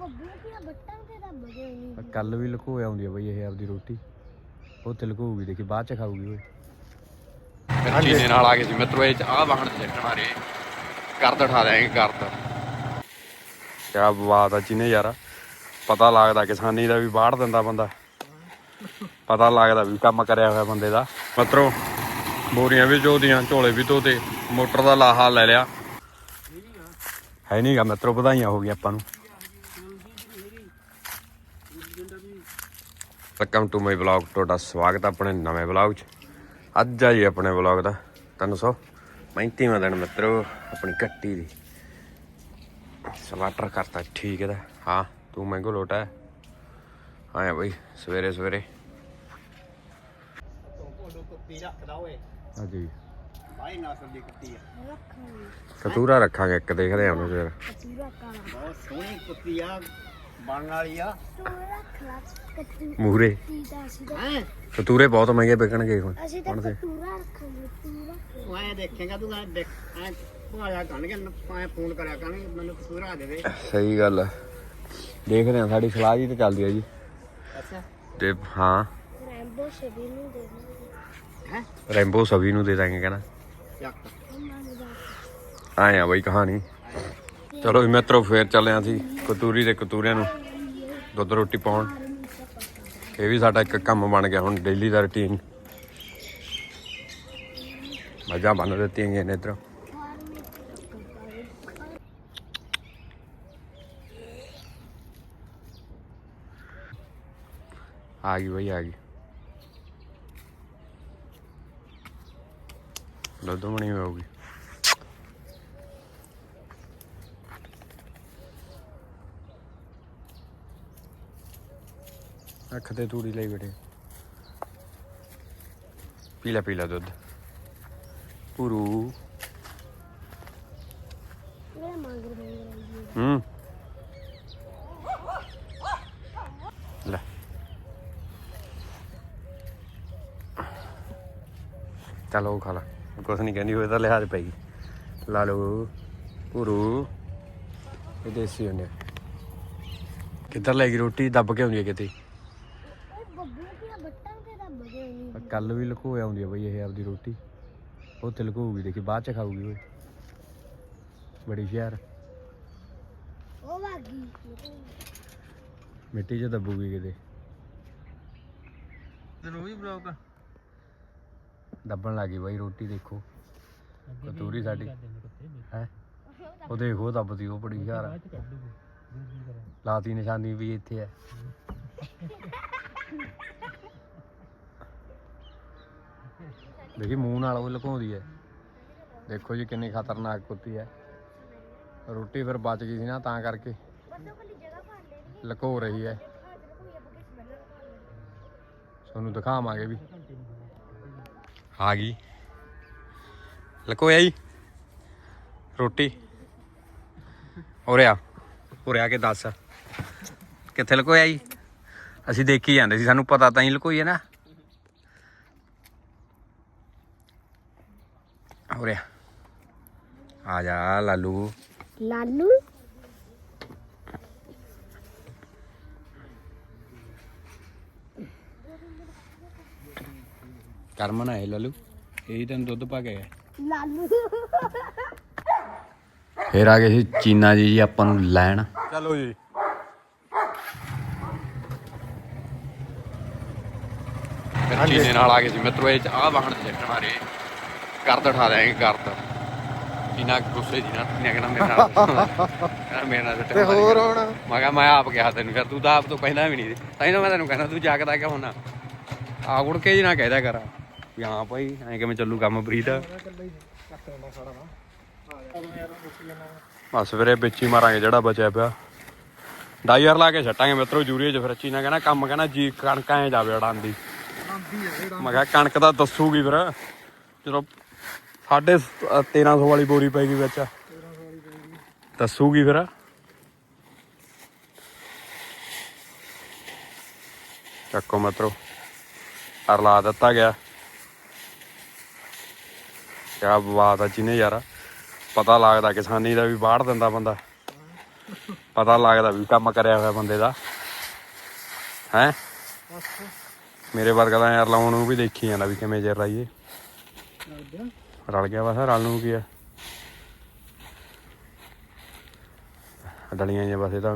ਬੱਬੂ ਕੀ ਬੱਟਾਂ ਤੇ ਤਾਂ ਬਗੇ ਨਹੀਂ ਕੱਲ ਵੀ ਲੁਕੋ ਆਉਂਦੀ ਆ ਬਈ ਇਹ ਆਪਦੀ ਰੋਟੀ। ਉੱਥੇ ਲੁਕੋਊਗੀ ਦੇਖੀ ਬਾਅਦ ਚ ਖਾਊਗੀ ਓਏ। ਮਿਰਚੀ ਦੇ ਨਾਲ ਆ ਗਏ ਸੀ। ਮਿੱਤਰੋ ਇਹ ਚ ਆ ਵਾਹਣ ਚੱਟਣਾ ਰੇ ਕਰਦ ਉਠਾ ਦੇਾਂਗੇ ਕਰਦ ਕਿਆ ਬਾਤ ਆ ਚੀਨੇ ਯਾਰ। ਪਤਾ ਲੱਗਦਾ ਕਿਸਾਨੀ ਦਾ ਵੀ ਬਾੜ ਦਿੰਦਾ ਬੰਦਾ। ਪਤਾ ਲੱਗਦਾ ਵੀ ਕੰਮ ਕਰਿਆ ਹੋਇਆ ਬੰਦੇ ਦਾ। ਮਿੱਤਰੋ ਬੋਰੀਆਂ ਵੀ ਚੋਦੀਆਂ ਝੋਲੇ ਵੀ ਧੋਤੇ ਮੋਟਰ ਦਾ ਲਾਹਾ ਲੈ ਲਿਆ। ਹੈ ਨਹੀਂਗਾ ਮਿੱਤਰੋ ਵਧਾਈਆਂ ਹੋ ਗਈਆਂ ਆਪਾਂ ਨੂੰ। ਵੈਲਕਮ ਟੂ ਮਾਈ ਵਲੌਗ ਤੁਹਾਡਾ ਸਵਾਗਤ ਹੈ ਆਪਣੇ ਨਵੇਂ ਵਲੌਗ 'ਚ। ਅੱਜ ਆ ਜੀ ਆਪਣੇ ਵਲੌਗ ਦਾ। 335ਵਾਂ ਦਿਨ ਮਿੱਤਰੋ ਆਪਣੀ ਕੱਟੀ ਦੀ। ਸਵਾਟਰ ਕਰਤਾ ਠੀਕ ਇਹਦਾ। ਹਾਂ ਤੂੰ ਮੈਂਗੋ ਲੋਟਾ ਹੈ। ਆਇਆ ਬਈ ਸਵੇਰੇ ਸਵੇਰੇ। ਹਾਂਜੀ ਬਾਈ ਨਸਲ ਦੀ ਕੁੱਤੀ ਆ ਰੱਖਾਂਗੇ ਕਤੂਰਾ ਰੱਖਾਂਗੇ ਇੱਕ ਦੇਖਦੇ ਹਾਂ ਉਹਨੂੰ ਫਿਰ। ਬਹੁਤ ਸੋਹਣੀ ਕੁੱਤੀ ਆ। ਬਣਨ ਵਾਲੀ ਆ। ਮੂਰੇ ਦਾ ਹੈ ਕਤੂਰੇ ਬਹੁਤ ਮਹਿੰਗੇ ਵਿਕਣਗੇ ਹੁਣ ਅਸੀਂ ਤਾਂ ਹੁਣ ਤੇ ਕਚੂਰਾ ਰੱਖਾਂਗੇ ਤੂੰ ਰੱਖ ਤੂੰ ਐ ਦੇਖੇਗਾ ਤੂੰ ਐ ਦੇਖ ਐ ਭਾਇਆ ਕਰਨਗੇ ਐ ਫੋਨ ਕਰਿਆ ਕਰਨਗੇ ਮੈਨੂੰ ਕਸੂਰਾ ਦੇ ਦੇ। ਸਹੀ ਗੱਲ ਹੈ ਦੇਖਦੇ ਹਾਂ ਸਾਡੀ ਸਲਾਹ ਜੀ ਤੇ ਚੱਲਦੀ ਹੈ ਜੀ। ਅੱਛਾ। ਤੇ ਹਾਂ। ਰੈਂਬੋ ਸ਼ਬੀ ਨੂੰ ਦੇ ਦਾਂਗੇ ਹੈ? ਰੈਂਬੋ ਸਭੀ ਨੂੰ ਦੇ ਦਾਂਗੇ ਕਹਿੰਦਾ ਚੱਕ। ਦਾ ਆਏ ਆ ਬਈ ਕਹਾਣੀ। ਚਲੋ ਜੀ ਮਿੱਤਰੋ ਫੇਰ ਚੱਲੇ ਆਂ ਸੀ ਕਤੂਰੀ ਦੇ ਕਤੂਰਿਆਂ ਨੂੰ ਦੁੱਧ ਰੋਟੀ ਪਾਉਣ। ਇਹ ਵੀ ਸਾਡਾ ਇੱਕ ਕੰਮ ਬਣ ਗਿਆ ਹੁਣ ਡੇਲੀ ਦਾ ਰੁਟੀਨ ਮੱਝਾਂ ਬੰਨ ਦਿੱਤੀਆਂ ਗਈਆਂ ਨੇ ਇੱਧਰ। ਆ ਗਈ ਬਈ, ਆ ਗਈ। ਦੁੱਧ ਬਣੀ ਹੋਊਗੀ। ਅੱਖ ਤੇ ਤੂੜੀ ਲਈ ਬੈਠੇ। ਪੀਲਾ ਪੀਲਾ ਦੁੱਧ। ਪੂਰੂ ਮੇਰੇ ਮੰਗਰ ਮੰਗਰ ਹੂੰ ਲੈ। ਚਲੋ ਖਾ ਲਾ। ਕੁਛ ਨਹੀਂ ਕਹਿੰਦੀ ਹੋਏ ਤਾਂ ਲਿਹਾਜ਼ ਪੈ ਗਈ ਲਾ ਲਓ। ਪੂਰੂ ਇਹ ਦੇਸੀ ਹੁੰਦੇ ਕਿੱਧਰ ਲੈ ਗਈ ਰੋਟੀ? ਦੱਬ ਕੇ ਆਉਂਦੀ ਹੈ ਕਿਤੇ। ਬੱਬੂ ਕੀ ਬੱਟਾਂ ਤੇ ਤਾਂ ਬਗੇ ਨਹੀਂ ਕੱਲ ਵੀ ਲੁਕੋ ਆਉਂਦੀ ਆ ਬਈ ਇਹ ਆਪਦੀ ਰੋਟੀ। ਉੱਥੇ ਲੁਕੋਊਗੀ ਦੇਖੀ ਬਾਅਦ ਚ ਖਾਊਗੀ ਓਏ। ਬੜੀ ਸ਼ਹਿਰ। ਉਹ ਵਾਗੀ। ਮਿੱਟੀ 'ਚ ਦੱਬੂਗੀ ਕਿਤੇ। ਤੈਨੂੰ ਵੀ ਬਲੌਗ ਦੱਬਣ ਲੱਗੀ ਬਾਈ ਰੋਟੀ ਦੇਖੋ। ਕਤੂਰੀ ਸਾਡੀ। ਹੈ? ਉਹ ਦੇਖੋ ਦੱਬਦੀ ਉਹ ਬੜੀ ਸ਼ਹਿਰ ਆ। ਲਾਤੀ ਨਿਸ਼ਾਨੀ ਵੀ ਇੱਥੇ ਹੈ ਦੇਖੀ ਮੂੰਹ ਨਾਲ ਉਹ ਲੁਕਾਉਂਦੀ ਹੈ ਦੇਖੋ ਜੀ ਕਿੰਨੀ ਖਤਰਨਾਕ ਕੁੱਤੀ ਹੈ ਰੋਟੀ ਫਿਰ ਬਚ ਗਈ ਸੀ ਨਾ ਤਾਂ ਕਰਕੇ। ਲੁਕੋ ਰਹੀ ਹੈ ਤੁਹਾਨੂੰ ਦਿਖਾਵਾਂਗੇ ਵੀ। ਆ ਗਈ। ਲਕੋਇਆ ਜੀ ਰੋਟੀ। ਉਰੇ ਆ। ਉਰੇ ਆ ਕੇ ਦੱਸ। ਕਿੱਥੇ ਲਕੋਇਆ ਜੀ ਅਸੀਂ ਦੇਖੀ ਜਾਂਦੇ ਸੀ ਸਾਨੂੰ ਪਤਾ ਤਾਂ ਹੀ ਲਕੋਈ ਹੈ ਨਾ। ਉਰੇ ਆ ਆ ਜਾ ਲਾਲੂ। ਲਾਲੂ? ਕਰਮ ਨਾ ਹੈ ਲਾਲੂ ਇਹੀ ਤੈਨੂੰ ਦੁੱਧ ਪਾ ਕੇ ਗਿਆ ਲਾਲੂ। ਫੇਰ ਆ ਗਏ ਸੀ ਚੀਨਾ ਜੀ ਜੀ ਆਪਾਂ ਨੂੰ ਲੈਣ। ਚਲੋ ਜੀ। ਮਿਰਚੀ ਦੇ ਨਾਲ ਆ ਗਏ ਸੀ। ਮਿੱਤਰੋ ਇਹ ਚ ਆ ਵਾਹਣ ਚੱਟਣਾ ਰੇ ਕਰਦ ਉਠਾ ਦੇਾਂਗੇ ਕਰਦ। ਚੀਨਾ ਗੁੱਸੇ ਜੀ ਨਾ ਨੇ ਕਹਿਣਾ ਮੇਰੇ ਨਾਲ। ਕਹਿੰਦਾ ਮੇਰੇ ਨਾਲ ਤੇ ਹੋਰ ਹੁਣ? ਮੈਂ ਕਿਹਾ ਮੈਂ ਆਪ ਕਿਹਾ ਤੈਨੂੰ ਫਿਰ ਤੂੰ ਤਾਂ ਆਪ ਤੋਂ ਕਹਿੰਦਾ ਵੀ ਨਹੀਂ ਤਾਂ ਹੀ ਤਾਂ ਮੈਂ ਤੈਨੂੰ ਕਹਿੰਦਾ ਤੂੰ ਜਾਗਦਾ ਕਿਉਂ ਨਾ? ਆ ਗੁੜ ਕੇ ਜੀ ਨਾ ਕਹਿਦਾ ਕਰ? ਵੀ ਹਾਂ ਭਾਈ ਐਂ ਕਿਵੇਂ ਚੱਲੂ ਕੰਮ ਪ੍ਰੀਤ? ਬਸ ਵੀਰੇ ਵਿੱਚ ਹੀ ਮਾਰਾਂਗੇ ਜਿਹੜਾ ਬਚਿਆ ਪਿਆ। ਡਾਈਰ ਲਾ ਕੇ ਛੱਟਾਂਗੇ ਮਿੱਤਰੋ ਜੂਰੀਏ ਚ ਫਿਰ ਚੀਨਾ ਕਹਿੰਦਾ ਕੰਮ ਕਹਿੰਦਾ ਜੀ ਕਣਕ ਐ ਜਾਵੇ ਅੜਾਂਦੀ। ਮੈਂ ਕਿਹਾ ਕਣਕ ਤਾਂ ਦੱਸੂਗੀ ਫਿਰ। ਜਦੋਂ ਸਾਢੇ 1300 ਵਾਲੀ ਬੋਰੀ ਪੈ ਵਿੱਚ। ਦੱਸੂਗੀ ਫਿਰ। ਚੱਕੋ ਮਿੱਤਰੋ ਅਰਲਾ ਦਿੱਤਾ ਗਿਆ। ਕਿਆ ਬਾਤ ਆ ਜਿਹਨੇ ਯਾਰ। ਪਤਾ ਲੱਗਦਾ ਕਿਸਾਨੀ ਦਾ ਵੀ ਬਾੜ ਦਿੰਦਾ ਬੰਦਾ। ਪਤਾ ਲੱਗਦਾ ਵੀ ਕੰਮ ਕਰਿਆ ਹੋਇਆ ਬੰਦੇ ਦਾ। ਹੈ? ਮੇਰੇ ਵਰਗਾ ਤਾਂ ਯਾਰ ਲਾਉਣ ਨੂੰ ਵੀ ਦੇਖੀ ਜਾਂਦਾ ਵੀ ਕਿਵੇਂ ਜਰ ਲਾਈਏ ਰਲ ਗਿਆ ਬਸ ਰਲ ਨੂੰ ਕੀ ਆ। ਡਲੀਆਂ ਜਿਹਾ ਬਸ ਇਹ ਤਾਂ।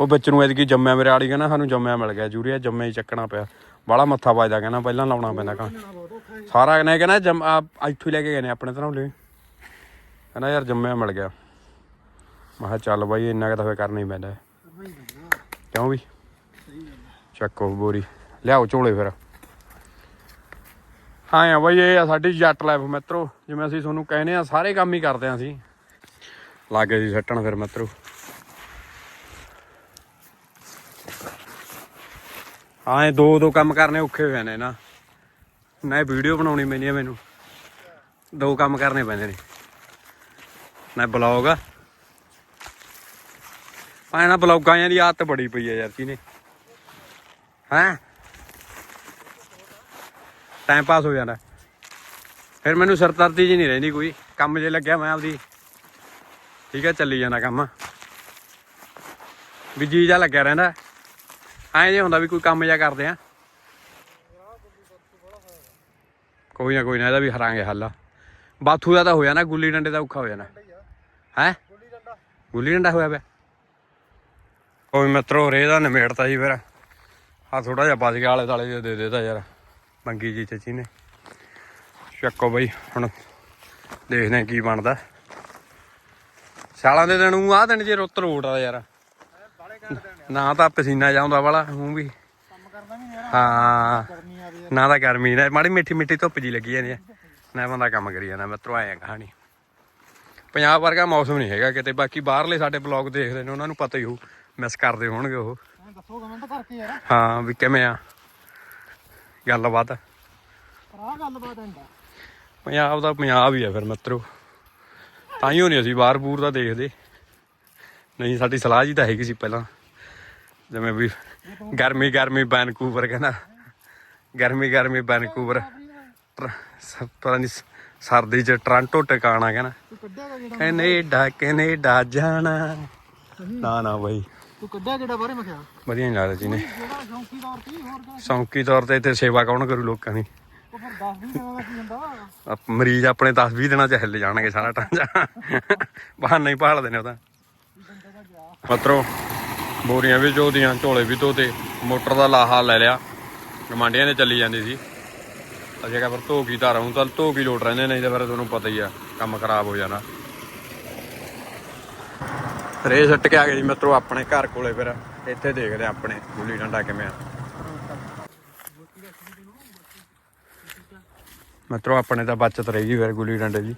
ਉਹ ਵਿੱਚ ਨੂੰ ਐਤਕੀ ਜੰਮਿਆ ਮੇਰੇ ਆੜੀ ਕਹਿੰਦਾ ਸਾਨੂੰ ਜੰਮਿਆ ਮਿਲ ਗਿਆ ਜੂਰੀਆ ਜੰਮਿਆ ਹੀ ਚੱਕਣਾ ਪਿਆ। ਬਾਹਲਾ ਮੱਥਾ ਵੱਜਦਾ ਕਹਿੰਦਾ ਪਹਿਲਾਂ ਲਾਉਣਾ ਪੈਂਦਾ ਕਾਂ। ਸਾਰਾ ਨੇ ਕਹਿੰਦਾ ਜੰਮ ਆ ਇੱਥੋਂ ਲੈ ਕੇ ਗਏ ਨੇ ਆਪਣੇ ਤਰ੍ਹਾਂ ਲੈ ਕਹਿੰਦਾ ਯਾਰ ਜੰਮਿਆ ਮਿਲ ਗਿਆ। ਮੈਂ ਕਿਹਾ ਚੱਲ ਬਾਈ ਇੰਨਾ ਕੁ ਤਾਂ ਫੇਰ ਕਰਨਾ ਹੀ ਪੈਂਦਾ। ਕਿਉਂ ਵੀ? ਚੱਕੋ ਬੋਰੀ। ਲਿਆਓ ਝੋਲੇ ਫਿਰ। ਹਾਂ ਆ ਬਾਈ ਇਹ ਆ ਸਾਡੀ ਜੱਟ ਲਾਈਫ ਮਿੱਤਰੋ। ਜਿਵੇਂ ਅਸੀਂ ਤੁਹਾਨੂੰ ਕਹਿੰਦੇ ਆ ਸਾਰੇ ਕੰਮ ਹੀ ਕਰਦੇ ਆ ਅਸੀਂ। ਲਾਗੇ ਜੀ ਸੱਟਣ ਫਿਰ ਮਿੱਤਰੋ। ਹਾਂ ਇਹ ਦੋ ਦੋ ਕੰਮ ਕਰਨੇ ਔਖੇ ਹੋਏ ਨੇ। ਨਾ ਨਾ ਵੀਡੀਓ ਬਣਾਉਣੀ ਆ ਮੈਨੂੰ। ਦੋ ਕੰਮ ਕਰਨੇ ਪੈਂਦੇ ਨੇ। ਨਾ ਬਲੌਗ ਆ। ਨਾ ਬਲੌਗਾਂ ਦੀ ਆਦਤ ਬੜੀ ਪਈ ਆ ਯਾਰ ਕੀ ਨੇ। ਹੈਂ? ਟਾਈਮ ਪਾਸ ਹੋ ਜਾਂਦਾ। ਫਿਰ ਮੈਨੂੰ ਸਰਦਰਦੀ ਜੀ ਨਹੀਂ ਰਹਿੰਦੀ ਕੋਈ। ਕੰਮ ਜੇ ਲੱਗਿਆ ਮੈਂ ਆਪਦੀ। ਠੀਕ ਹੈ, ਚੱਲੀ ਜਾਂਦਾ ਕੰਮ। ਵੀ ਜੀ ਜਾ ਲੱਗਿਆ ਰਹਿੰਦਾ। ਐਂ ਜੇ ਹੁੰਦਾ ਵੀ ਕੋਈ ਕੰਮ ਜਾ ਕਰਦੇ ਆ। ਕੋਈ ਨਾ ਕੋਈ ਨਾ, ਇਹਦਾ ਵੀ ਹਰਾਂਗੇ ਹੱਲ। ਬਾਥੂ ਦਾ ਤਾਂ ਹੋ ਜਾਣਾ, ਗੁੱਲੀ ਡੰਡੇ ਦਾ ਔਖਾ ਹੋ ਜਾਣਾ। ਹੈ? ਗੁੱਲੀ ਡੰਡਾ ਹੋਇਆ ਪਿਆ। ਕੋਈ ਮਿੱਤਰੋ ਰੇ ਦਾ ਨਿਮੇੜਤਾ ਜੀ ਫਿਰ। ਆ ਥੋੜਾ ਜਿਹਾ ਬਚ ਗਿਆ ਆਲੇ ਦਾਲੇ ਜਿਹੇ ਦੇ ਦੇਤਾ ਯਾਰ। ਮੰਗੀ ਜੀ ਚਾਚੀ ਨੇ। ਚੱਕੋ ਬਈ ਹੁਣ ਦੇਖਦੇ ਆ ਕੀ ਬਣਦਾ। ਸਾਲਾਂ ਦੇ ਦਿਨ ਉਹ ਆ ਦਿਨ ਜੇ ਰੁੱਤ ਰੋਟ ਆ ਯਾਰ। ਨਾ ਤਾਂ ਪਸੀਨਾ ਜਾਂਦਾ ਵਾਲਾ ਹੂੰ ਵੀ। ਹਾਂ ਨਾ ਤਾਂ ਗਰਮੀ ਨਾ ਮਾੜੀ ਮਿੱਠੀ ਮਿੱਠੀ ਧੁੱਪ ਜੀ ਲੱਗੀ ਜਾਂਦੀ ਹੈ ਨਾ ਬੰਦਾ ਕੰਮ ਕਰੀ ਜਾਂਦਾ ਮੈਂ ਆਇਆ ਕਹਾਣੀ। ਪੰਜਾਬ ਵਰਗਾ ਮੌਸਮ ਨਹੀਂ ਹੈਗਾ ਕਿਤੇ ਬਾਕੀ ਬਾਹਰਲੇ ਸਾਡੇ ਬਲੌਗ ਦੇਖਦੇ ਨੇ ਉਹਨਾਂ ਨੂੰ ਪਤਾ ਹੀ ਹੋਊ ਮਿਸ ਕਰਦੇ ਹੋਣਗੇ ਉਹ। ਦੱਸੋ ਕਮੈਂਟ ਕਰਕੇ ਯਾਰ। ਹਾਂ ਵੀ ਕਿਵੇਂ ਆ? ਗੱਲਬਾਤ। ਹੁੰਦਾ ਪੰਜਾਬ ਦਾ ਪੰਜਾਬ ਹੀ ਆ ਫਿਰ ਮਿੱਤਰੋ। ਤਾਂ ਹੀ ਨਹੀਂ ਅਸੀਂ ਬਾਹਰ ਬੂਰ ਦਾ ਦੇਖਦੇ। ਨਹੀਂ ਸਾਡੀ ਸਲਾਹ ਜੀ ਤਾਂ ਹੈਗੀ ਸੀ ਪਹਿਲਾਂ। ਜਿਵੇਂ ਵੀ ਗਰਮੀ ਗਰਮੀ ਵੈਨਕੂਵਰ ਕਹਿੰਦਾ। ਗਰਮੀ ਗਰਮੀ ਵੈਨਕੂਵਰ ਪਤਾ ਨਹੀਂ ਸਰਦੀ ਚ ਟ੍ਰਾਂਟੋ ਟਿਕਾਣਾ ਕਹਿੰਦਾ। ਕੈਨੇਡਾ ਕੈਨੇਡਾ ਜਾਣਾ। ਨਾ ਨਾ ਬਾਈ। ਤੂੰ ਕੱਢਿਆ ਕਿਹੜਾ ਬਾਰੇ ਮੈਂ ਕਿਹਾ ਵਧੀਆ ਨਹੀਂ ਲੱਗਦਾ ਜੀ ਨੇ ਜਿਹੜਾ ਸ਼ੌਂਕੀ ਤੌਰ ਤੇ ਹੋਰ ਕਿਆ ਸੌਂਕੀ ਤੌਰ ਤੇ ਇੱਥੇ ਸੇਵਾ ਕੌਣ ਕਰੂ ਲੋਕਾਂ ਦੀ? ਉਹ ਫਿਰ 10 20 ਦਿਨਾਂ ਦਾ ਕੀ ਹੁੰਦਾ। ਵਾ ਆ ਮਰੀਜ਼ ਆਪਣੇ 10 20 ਦਿਨਾਂ ਚ ਹਿੱਲ ਜਾਣਗੇ ਸਾਰਾ ਟਾਂਜਾ ਬਹਾਨਾ ਹੀ ਭਾਲਦੇ ਨੇ ਉਹ ਤਾਂ। ਮਤਰੋ ਬੋਰੀਆਂ ਵੀ ਧੋਦੀਆਂ ਝੋਲੇ ਵੀ ਧੋਤੇ ਮੋਟਰ ਦਾ ਲਾਹਾ ਲੈ ਲਿਆ। ਗਮਾਂਡੀਆਂ ਨੇ ਚੱਲੀ ਜਾਂਦੀ ਸੀ। ਅਸੀਂ ਕਿਹਾ ਫਿਰ ਧੋ ਕੀ ਧਾਰਾਂ ਹੁਣ ਤਾਂ ਧੋ ਕੀ ਲੋਟ ਰਹਿੰਦੇ ਨਹੀਂ ਤਾਂ ਫਿਰ ਤੁਹਾਨੂੰ ਪਤਾ ਹੀ ਆ ਕੰਮ ਖਰਾਬ ਹੋ ਜਾਣਾ। ਰੇ ਸੱਟ ਕੇ ਆ ਗਏ ਜੀ ਮਿੱਤਰੋ ਆਪਣੇ ਘਰ ਕੋਲੇ ਫਿਰ ਇੱਥੇ ਦੇਖਦੇ ਆ ਆਪਣੇ ਗੁੱਲੀ ਡੰਡਾ ਕਿਵੇਂ ਆ। ਮਿੱਤਰੋ ਆਪਣੇ ਤਾਂ ਬਚਤ ਰਹੇਗੀ ਫਿਰ ਗੁੱਲੀ ਡੰਡੇ ਦੀ।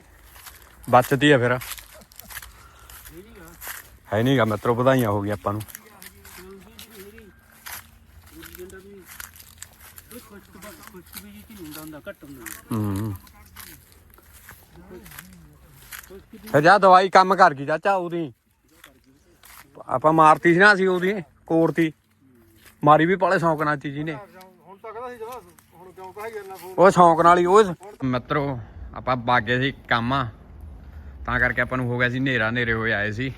ਬਚਤ ਹੀ ਆ ਫਿਰ। ਹੈ ਨਹੀਂਗਾ ਮਿੱਤਰੋ ਵਧਾਈਆਂ ਹੋ ਗਈਆਂ ਆਪਾਂ ਨੂੰ। ਹੂੰ। ਫਿਰ ਜਾ ਦਵਾਈ ਕੰਮ ਕਰ ਗਈ ਚਾਚਾ ਉਹਦੀ। ਆਪਾਂ ਮਾਰਤੀ ਸੀ ਨਾ ਅਸੀਂ ਉਹਦੀ ਕੋਰਤੀ ਮਾਰੀ ਵੀ ਪਾਲੇ ਸ਼ੌਂਕ ਨਾਲ ਚੀਜ਼ ਨੇ। ਹੁਣ ਤਾਂ ਕਹਿੰਦਾ ਸੀ ਜਵਾ ਹੁਣ ਕਿਉਂ ਕਹੀ ਜਾਂਦਾ ਫੋਨ ਉਹ ਸ਼ੌਂਕ ਨਾਲ ਹੀ, ਉਹ ਮਿੱਤਰੋ, ਆਪਾਂ ਬਾਗੇ ਸੀ ਕੰਮ ਤਾਂ ਕਰਕੇ ਆਪਾਂ ਨੂੰ ਹੋ ਗਿਆ ਸੀ ਹਨੇਰਾ, ਹਨੇਰੇ ਹੋਏ ਆਏ ਸੀ।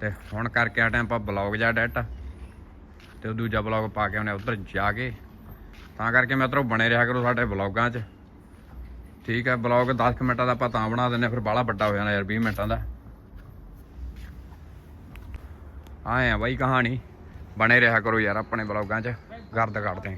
ਤੇ ਹੁਣ ਕਰਕੇ ਆ ਟਾਈਮ ਆਪਾਂ ਬਲੌਗ ਜਾ ਡੈਟ ਤੇ ਉਹ ਦੂਜਾ ਬਲੌਗ ਪਾ ਕੇ ਉਹਨੇ ਉੱਧਰ ਜਾ ਕੇ। ਤਾਂ ਕਰਕੇ ਮਿੱਤਰੋ, ਬਣੇ ਰਿਹਾ ਕਰੋ ਸਾਡੇ ਬਲੌਗਾਂ 'ਚ। ਠੀਕ ਹੈ ਬਲੌਗ 10 ਕੁ ਮਿੰਟਾਂ ਦਾ ਆਪਾਂ ਤਾਂ ਬਣਾ ਦਿੰਨੇ ਫਿਰ ਬਾਹਲਾ ਵੱਡਾ ਹੋ ਜਾਣਾ ਯਾਰ 20 ਮਿੰਟਾਂ ਦਾ। ਆਏ ਆ ਬਾਈ ਕਹਾਣੀ। ਬਣੇ ਰਿਹਾ ਕਰੋ ਯਾਰ ਆਪਣੇ ਬਲੌਗਾਂ 'ਚ। ਗਰਦ ਕੱਢਦੇ